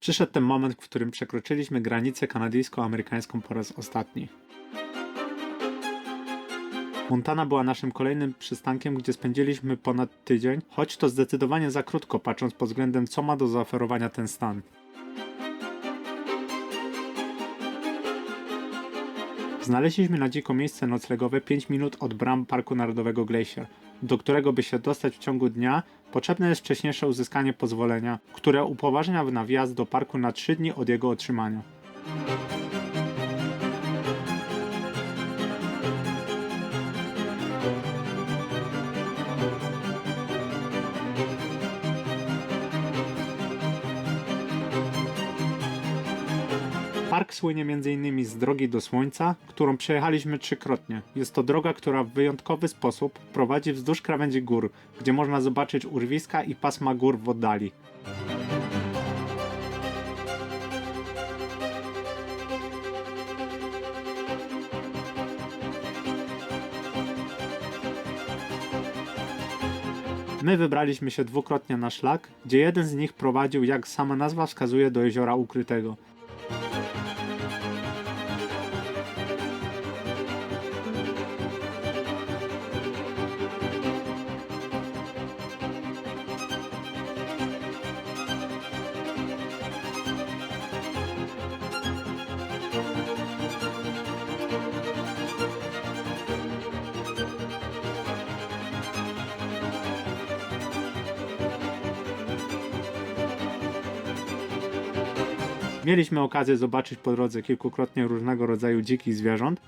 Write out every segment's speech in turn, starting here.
Przyszedł ten moment, w którym przekroczyliśmy granicę kanadyjsko-amerykańską po raz ostatni. Montana była naszym kolejnym przystankiem, gdzie spędziliśmy ponad tydzień, choć to zdecydowanie za krótko, patrząc pod względem co ma do zaoferowania ten stan. Znaleźliśmy na dziko miejsce noclegowe 5 minut od bram Parku Narodowego Glacier, do którego by się dostać w ciągu dnia, potrzebne jest wcześniejsze uzyskanie pozwolenia, które upoważnia na wjazd do parku na 3 dni od jego otrzymania. Park słynie m.in. z drogi do Słońca, którą przejechaliśmy trzykrotnie. Jest to droga, która w wyjątkowy sposób prowadzi wzdłuż krawędzi gór, gdzie można zobaczyć urwiska i pasma gór w oddali. My wybraliśmy się dwukrotnie na szlak, gdzie jeden z nich prowadził, jak sama nazwa wskazuje, do jeziora ukrytego. Mieliśmy okazję zobaczyć po drodze kilkukrotnie różnego rodzaju dzikich zwierząt.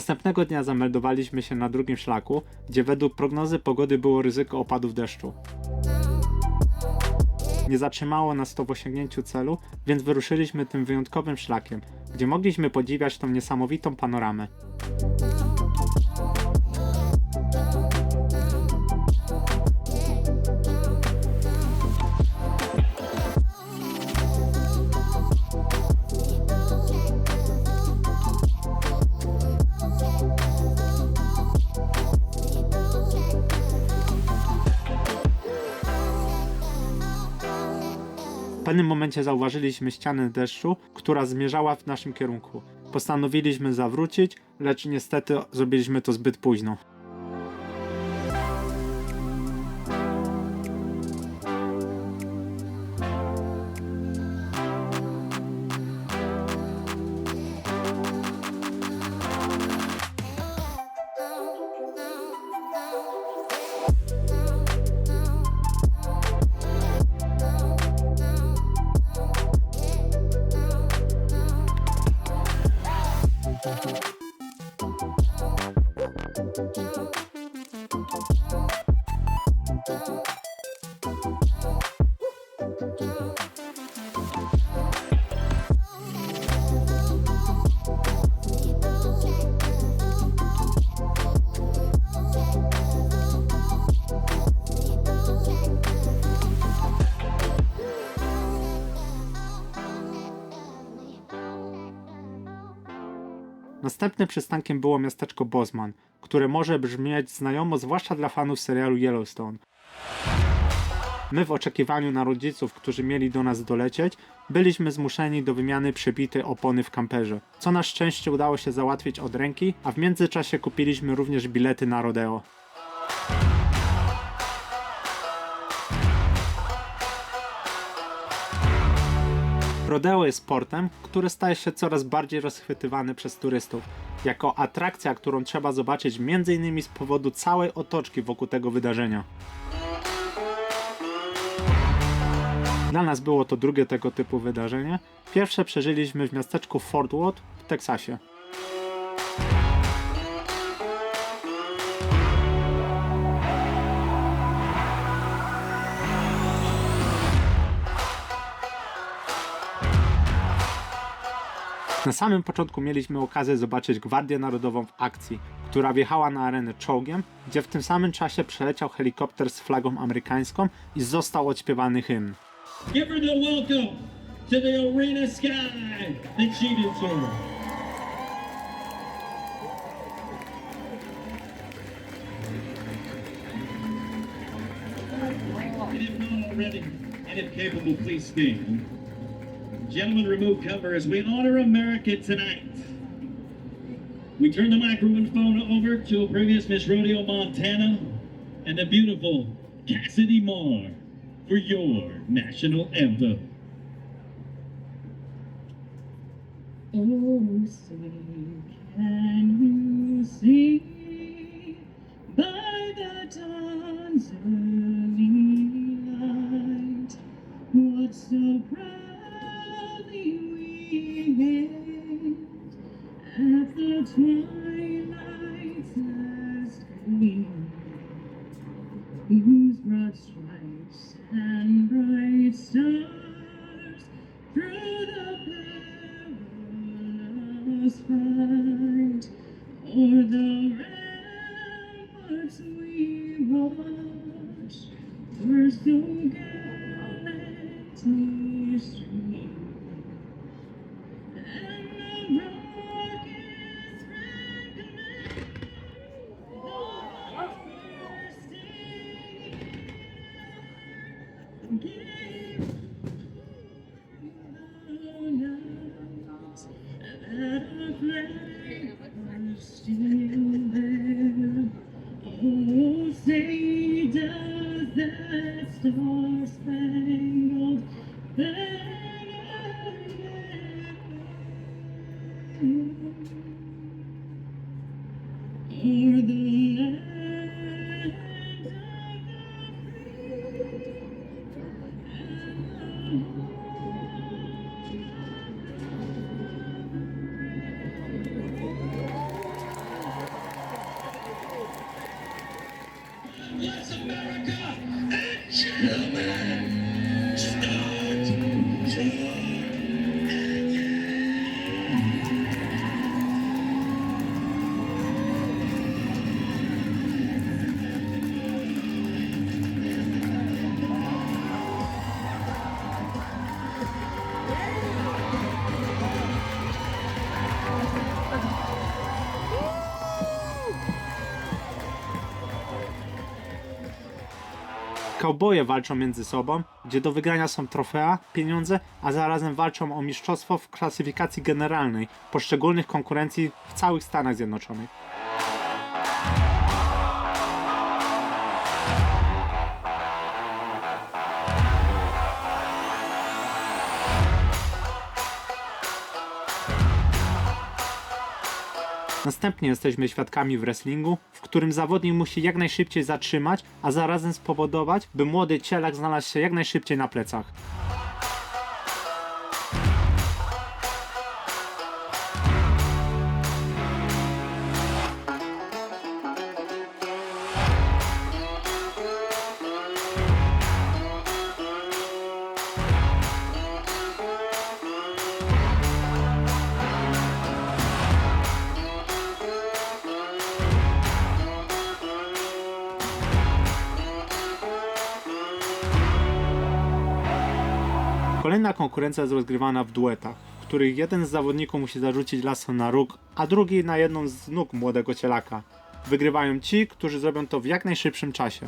Następnego dnia zameldowaliśmy się na drugim szlaku, gdzie według prognozy pogody było ryzyko opadów deszczu. Nie zatrzymało nas to w osiągnięciu celu, więc wyruszyliśmy tym wyjątkowym szlakiem, gdzie mogliśmy podziwiać tą niesamowitą panoramę. Pewnym momencie zauważyliśmy ścianę deszczu, która zmierzała w naszym kierunku. Postanowiliśmy zawrócić, lecz niestety zrobiliśmy to zbyt późno. Następnym przystankiem było miasteczko Bozman, które może brzmieć znajomo zwłaszcza dla fanów serialu Yellowstone. My w oczekiwaniu na rodziców, którzy mieli do nas dolecieć, byliśmy zmuszeni do wymiany przebitej opony w kamperze, co na szczęście udało się załatwić od ręki, a w międzyczasie kupiliśmy również bilety na rodeo. Rodeo jest sportem, który staje się coraz bardziej rozchwytywany przez turystów. jako atrakcja, którą trzeba zobaczyć m.in. z powodu całej otoczki wokół tego wydarzenia. Dla nas było to drugie tego typu wydarzenie. Pierwsze przeżyliśmy w miasteczku Fort Worth w Teksasie. Na samym początku mieliśmy okazję zobaczyć Gwardię Narodową w akcji, która wjechała na arenę czołgiem, gdzie w tym samym czasie przeleciał helikopter z flagą amerykańską i został odśpiewany hymn. Give her the welcome to the arena sky that she deserves. And if not already, and if capable, please stand. Gentlemen, remove cover as we honor America tonight. We turn the microphone over to a previous Miss Rodeo Montana and the beautiful Cassidy Moore for your national anthem. Oh, say, can you see by the dawn's early light what so proudly at the twilight's last gleam? whose broad stripes and bright stars through the perilous fight o'er the ramparts we watched were so gallantly streamed, Kauboje walczą między sobą, gdzie do wygrania są trofea, pieniądze, a zarazem walczą o mistrzostwo w klasyfikacji generalnej poszczególnych konkurencji w całych Stanach Zjednoczonych. Następnie jesteśmy świadkami wrestlingu, w którym zawodnik musi jak najszybciej zatrzymać, a zarazem spowodować, by młody cielak znalazł się jak najszybciej na plecach. Kolejna konkurencja jest rozgrywana w duetach, w których jeden z zawodników musi zarzucić lasso na róg, a drugi na jedną z nóg młodego cielaka. Wygrywają ci, którzy zrobią to w jak najszybszym czasie.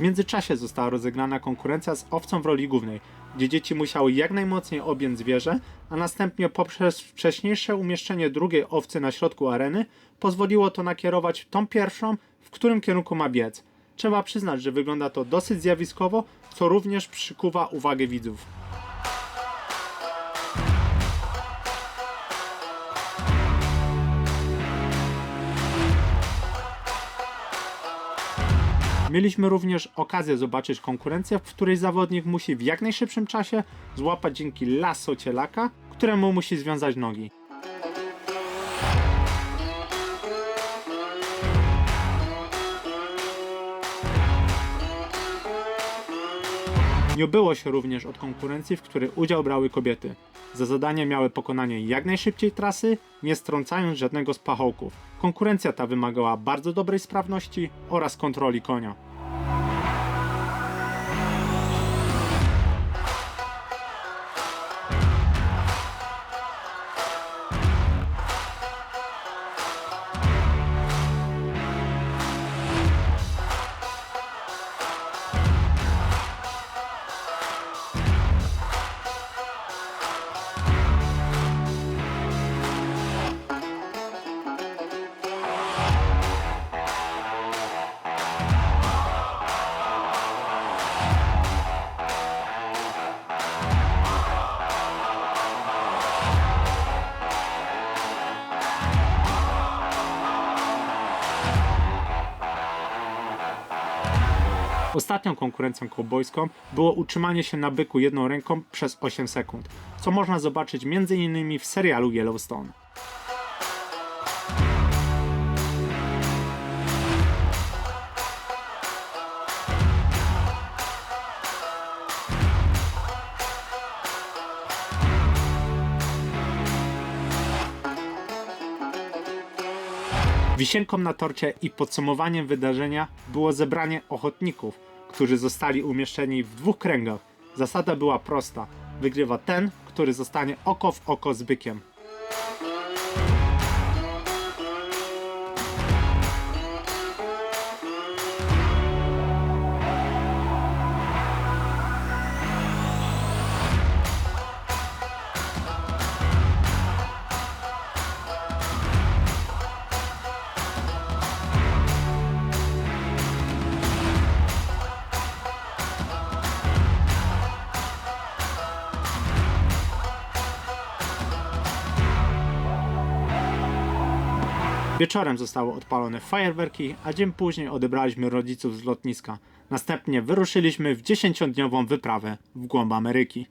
W międzyczasie została rozegrana konkurencja z owcą w roli głównej, gdzie dzieci musiały jak najmocniej objąć zwierzę, a następnie poprzez wcześniejsze umieszczenie drugiej owcy na środku areny pozwoliło to nakierować tą pierwszą, w którym kierunku ma biec. Trzeba przyznać, że wygląda to dosyć zjawiskowo, co również przykuwa uwagę widzów. Mieliśmy również okazję zobaczyć konkurencję, w której zawodnik musi w jak najszybszym czasie złapać dzięki lasso cielaka, któremu musi związać nogi. Nie obyło się również od konkurencji, w której udział brały kobiety. Za zadanie miały pokonanie jak najszybciej trasy, nie strącając żadnego z pachołków. Konkurencja ta wymagała bardzo dobrej sprawności oraz kontroli konia. Ostatnią konkurencją kowbojską było utrzymanie się na byku jedną ręką przez 8 sekund, co można zobaczyć m.in. w serialu Yellowstone. Wisienką na torcie i podsumowaniem wydarzenia było zebranie ochotników, którzy zostali umieszczeni w dwóch kręgach. Zasada była prosta: wygrywa ten, który zostanie oko w oko z bykiem. Wieczorem zostały odpalone fajerwerki, a dzień później odebraliśmy rodziców z lotniska. Następnie wyruszyliśmy w 10-dniową wyprawę w głąb Ameryki.